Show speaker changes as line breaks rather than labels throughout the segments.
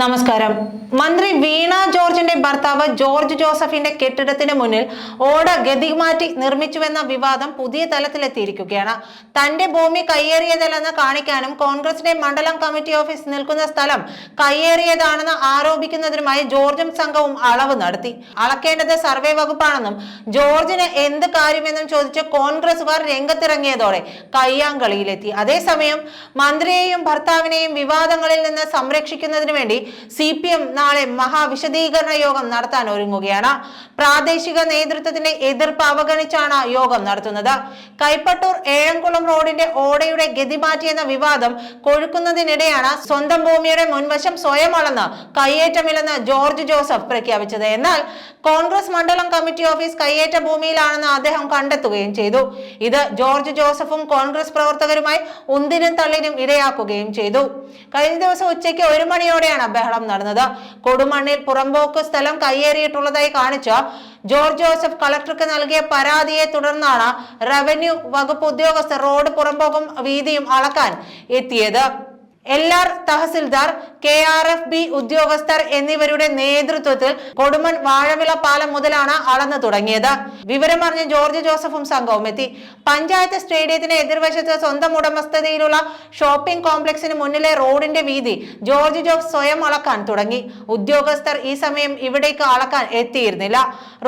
നമസ്കാരം. മന്ത്രി വീണ ജോർജിന്റെ ഭർത്താവ് ജോർജ് ജോസഫിന്റെ കെട്ടിടത്തിന് മുന്നിൽ ഓട ഗതി മാറ്റി നിർമ്മിച്ചുവെന്ന വിവാദം പുതിയ തലത്തിലെത്തിയിരിക്കുകയാണ്. തന്റെ ഭൂമി കയ്യേറിയതല്ലെന്ന് കാണിക്കാനും കോൺഗ്രസിന്റെ മണ്ഡലം കമ്മിറ്റി ഓഫീസ് നിൽക്കുന്ന സ്ഥലം കയ്യേറിയതാണെന്ന് ആരോപിക്കുന്നതിനുമായി ജോർജും സംഘവും അളവ് നടത്തി. അളക്കേണ്ടത് സർവേ വകുപ്പാണെന്നും ജോർജിന് എന്ത് കാര്യമെന്നും ചോദിച്ച് കോൺഗ്രസുകാർ രംഗത്തിറങ്ങിയതോടെ കയ്യാങ്കളിയിലെത്തി. അതേസമയം മന്ത്രിയെയും ഭർത്താവിനെയും വിവാദങ്ങളിൽ നിന്ന് സംരക്ഷിക്കുന്നതിന് വേണ്ടി സി പി എം നാളെ മഹാവിശദീകരണ യോഗം നടത്താൻ ഒരുങ്ങുകയാണ്. പ്രാദേശിക നേതൃത്വത്തിന്റെ എതിർപ്പ് അവഗണിച്ചാണ് യോഗം നടത്തുന്നത്. കൈപ്പട്ടൂർ ഏഴംകുളം റോഡിന്റെ ഓടയുടെ ഗതി മാറ്റിയെന്ന വിവാദം കൊഴുക്കുന്നതിനിടെയാണ് സ്വന്തം ഭൂമിയുടെ മുൻവശം സ്വയം അളന്ന് കയ്യേറ്റമില്ലെന്ന് ജോർജ് ജോസഫ് പ്രഖ്യാപിച്ചത്. എന്നാൽ കോൺഗ്രസ് മണ്ഡലം കമ്മിറ്റി ഓഫീസ് കയ്യേറ്റ ഭൂമിയിലാണെന്ന് അദ്ദേഹം കണ്ടെത്തുകയും ചെയ്തു. ഇത് ജോർജ് ജോസഫും കോൺഗ്രസ് പ്രവർത്തകരുമായി ഉന്തിനും തള്ളിനും ഇടയാക്കുകയും ചെയ്തു. കഴിഞ്ഞ ദിവസം ഉച്ചയ്ക്ക് ഒരു മണിയോടെയാണ് ബഹളം നടന്നത്. കൊടുമണ്ണിൽ പുറമ്പോക്ക് സ്ഥലം കയ്യേറിയിട്ടുള്ളതായി കാണിച്ച് ജോർജ് ജോസഫ് കളക്ടർക്ക് നൽകിയ പരാതിയെ തുടർന്നാണ് റവന്യൂ വകുപ്പ് ഉദ്യോഗസ്ഥർ റോഡ് പുറമ്പോക്കും വീതിയും അളക്കാൻ എത്തിയത്. എല്ലാർ tahsildar K R F B ഉദ്യോഗസ്ഥർ എന്നിവരുടെ നേതൃത്വത്തിൽ കൊടുമൺ വാഴവിള പാലം മുതലാണ് അളന്നു തുടങ്ങിയത്. വിവരമറിഞ്ഞ് ജോർജ് ജോസഫും സംഘവും എത്തി. പഞ്ചായത്ത് സ്റ്റേഡിയത്തിന് എതിർവശത്ത് സ്വന്തം ഉടമസ്ഥതയിലുള്ള ഷോപ്പിംഗ് കോംപ്ലക്സിന് മുന്നിലെ റോഡിന്റെ വീതി ജോർജ് ജോസ് സ്വയം അളക്കാൻ തുടങ്ങി. ഉദ്യോഗസ്ഥർ ഈ സമയം ഇവിടേക്ക് അളക്കാൻ എത്തിയിരുന്നില്ല.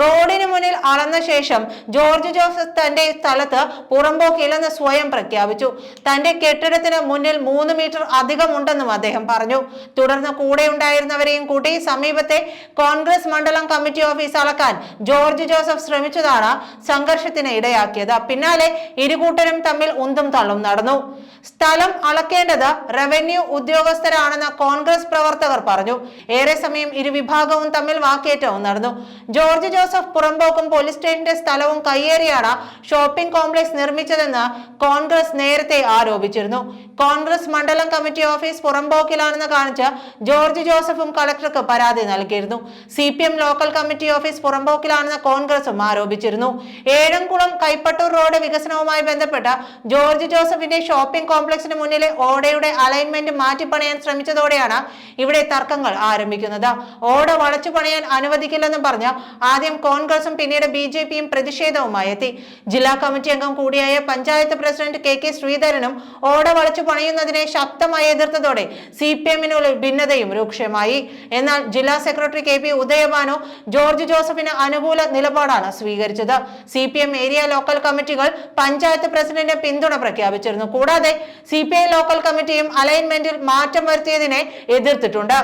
റോഡിന് മുന്നിൽ അളന്ന ശേഷം ജോർജ് ജോസഫ് തന്റെ സ്ഥലത്ത് പുറമ്പോക്കില്ലെന്ന് സ്വയം പ്രഖ്യാപിച്ചു. തന്റെ കെട്ടിടത്തിന് മുന്നിൽ മൂന്ന് മീറ്റർ അധികമുണ്ടെന്നും അദ്ദേഹം പറഞ്ഞു. തുടർന്ന് കൂടെ ഉണ്ടായിരുന്നവരെയും കൂട്ടി സമീപത്തെ കോൺഗ്രസ് മണ്ഡലം കമ്മിറ്റി ഓഫീസ് അളക്കാൻ ജോർജ് ജോസഫ് ശ്രമിച്ചതാണ് സംഘർഷത്തിന് ഇടയാക്കിയത്. പിന്നാലെ ഇരുകൂട്ടരും തമ്മിൽ ഉന്തും തള്ളും നടന്നു. സ്ഥലം അളക്കേണ്ടത് റവന്യൂ ഉദ്യോഗസ്ഥരാണെന്ന് കോൺഗ്രസ് പ്രവർത്തകർ പറഞ്ഞു. ഏറെ സമയം ഇരുവിഭാഗവും തമ്മിൽ വാക്കേറ്റവും നടന്നു. ജോർജ് ജോസഫ് പുറമ്പോക്കും പോലീസ് സ്റ്റേഷന്റെ സ്ഥലവും കയ്യേറിയാണ് ഷോപ്പിംഗ് കോംപ്ലക്സ് നിർമ്മിച്ചതെന്ന് കോൺഗ്രസ് നേരത്തെ ആരോപിച്ചിരുന്നു. കോൺഗ്രസ് മണ്ഡലം കമ്മിറ്റി ഓഫീസ് പുറമ്പോക്കിലാണെന്ന് കാണിച്ച് ജോർജ് ജോസഫും കളക്ടർക്ക് പരാതി നൽകിയിരുന്നു. സി ലോക്കൽ കമ്മിറ്റി ഓഫീസ് പുറമ്പോക്കിലാണെന്ന് കോൺഗ്രസും ആരോപിച്ചിരുന്നു. ഏഴംകുളം കൈപ്പട്ടൂർ റോഡ് വികസനവുമായി ബന്ധപ്പെട്ട ജോർജ് ജോസഫിന്റെ ഷോപ്പിംഗ് കോംപ്ലക്സിന് മുന്നിലെ ഓടയുടെ അലൈൻമെന്റ് മാറ്റിപ്പണയാൻ ശ്രമിച്ചതോടെയാണ് ഇവിടെ തർക്കങ്ങൾ ആരംഭിക്കുന്നത്. ഓട വളച്ചു പണയാൻ അനുവദിക്കില്ലെന്നും പറഞ്ഞ് ആദ്യം കോൺഗ്രസും പിന്നീട് ബി ജെ പിയും പ്രതിഷേധവുമായി എത്തി. ജില്ലാ കമ്മിറ്റി അംഗം കൂടിയായ പഞ്ചായത്ത് പ്രസിഡന്റ് കെ കെ ശ്രീധരനും ഓട വളച്ചു പണയുന്നതിനെ ശക്തമായി എതിർത്തതോടെ സി പി എമ്മിനുള്ളിൽ ഭിന്നതയും രൂക്ഷമായി എന്നാൽ ജില്ലാ സെക്രട്ടറി കെ പി ഉദയഭാനോ ജോർജ് ജോസഫിന് അനുകൂല നിലപാടാണ് സ്വീകരിച്ചത്. C P M area local കമ്മിറ്റികൾ പഞ്ചായത്ത് പ്രസിഡന്റ് പിന്തുണ പ്രഖ്യാപിച്ചിരുന്നു. കൂടാതെ സി പി ഐ ലോക്കൽ കമ്മിറ്റിയും അലൈൻമെന്റിൽ മാറ്റം വരുത്തിയതിനെ എതിർത്തിട്ടുണ്ട്.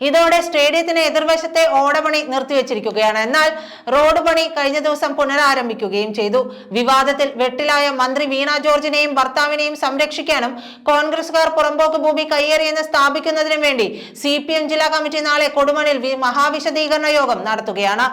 ഇതോടെ സ്റ്റേഡിയത്തിന് എതിർവശത്തെ ഓടപണി നിർത്തിവെച്ചിരിക്കുകയാണ്. എന്നാൽ റോഡ് പണി കഴിഞ്ഞ ദിവസം പുനരാരംഭിക്കുകയും ചെയ്തു. വിവാദത്തിൽ വെട്ടിലായ മന്ത്രി വീണ ജോർജിനെയും ഭർത്താവിനെയും സംരക്ഷിക്കാനും കോൺഗ്രസുകാർ പുറമ്പോക്ക് ഭൂമി കയ്യേറിയെന്ന് സ്ഥാപിക്കുന്നതിനും വേണ്ടി സി പി എം ജില്ലാ കമ്മിറ്റി നാളെ കൊടുമണിൽ മഹാവിശദീകരണ യോഗം നടത്തുകയാണ്.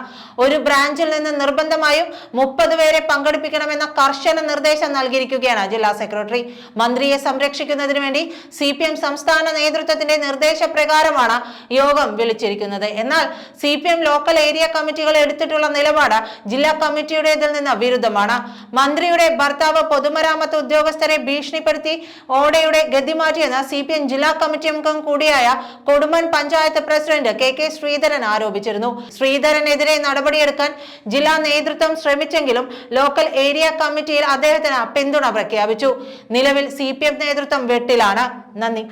ഒരു ബ്രാഞ്ചിൽ നിന്ന് നിർബന്ധമായും മുപ്പത് പേരെ പങ്കെടുപ്പിക്കണമെന്ന കർശന നിർദ്ദേശം നൽകിയിരിക്കുകയാണ് ജില്ലാ സെക്രട്ടറി. മന്ത്രിയെ സംരക്ഷിക്കുന്നതിന് വേണ്ടി സി സംസ്ഥാന നേതൃത്വത്തിന്റെ നിർദ്ദേശപ്രകാരമാണ് യോഗം വിളിച്ചിരിക്കുന്നത്. എന്നാൽ C P M local area കമ്മിറ്റികൾ എടുത്തിട്ടുള്ള നിലപാട് ജില്ലാ കമ്മിറ്റിയുടേതിൽ നിന്ന് വിരുദ്ധമാണ്. മന്ത്രിയുടെ ഭർത്താവ് പൊതുമരാമത്ത് ഉദ്യോഗസ്ഥരെ ഭീഷണിപ്പെടുത്തി ഓടയുടെ ഗതി മാറ്റിയെന്ന് സി പി എം ജില്ലാ കമ്മിറ്റി അംഗം കൂടിയായ Kodumon panchayat president K K Sreedharan ആരോപിച്ചിരുന്നു. ശ്രീധരനെതിരെ നടപടിയെടുക്കാൻ ജില്ലാ നേതൃത്വം ശ്രമിച്ചെങ്കിലും ലോക്കൽ ഏരിയ കമ്മിറ്റിയിൽ അദ്ദേഹത്തിന് പിന്തുണ പ്രഖ്യാപിച്ചു. നിലവിൽ സി നേതൃത്വം വെട്ടിലാണ്. നന്ദി.